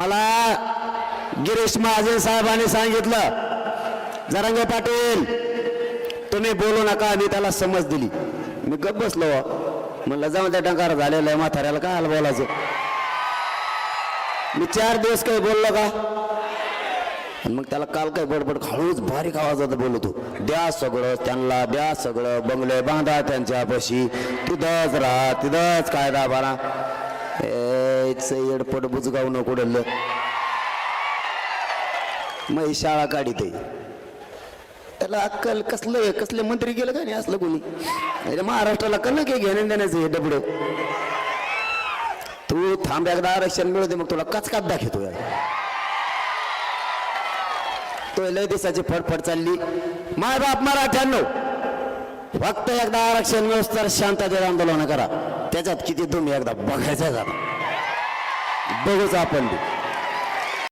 मला गिरीश महाजन साहेबांनी सांगितलं जरांगे पाटील तुम्ही बोलू नका मी त्याला समज दिली. मी गप बसलो म्हणलं जाऊन त्या टंकार झालेलं आहे म्हाताऱ्याला काय आलं बोलायचं? मी चार दिवस काही बोललो का? मग त्याला काल काय बडबड हळूच बारीक आवाजात बोलतो. द्या सगळं त्यांना द्या सगळं बंगले बांधा त्यांच्यापाशी. तिथंच राहा तिथंच कायदा बारा एडपट बुजगाव नको डल्लं. मग शाळा काढीत त्याला अक्कल कसलं आहे, कसले मंत्री गेलं का नाही असलं कोणी? म्हणजे महाराष्ट्राला कल की घेण्या देण्याचं हे डबड? तू थांब एकदा आरक्षण मिळू दे मग तुला कचकात दाखवतो तो लय दिसाची फडफड चालली. माय बाप मराठ्याण्णव फक्त एकदा आरक्षण मिळूस तर शांततेत आंदोलन करा. त्याच्यात किती तुम्ही एकदा बघायचं करा बघूच आपण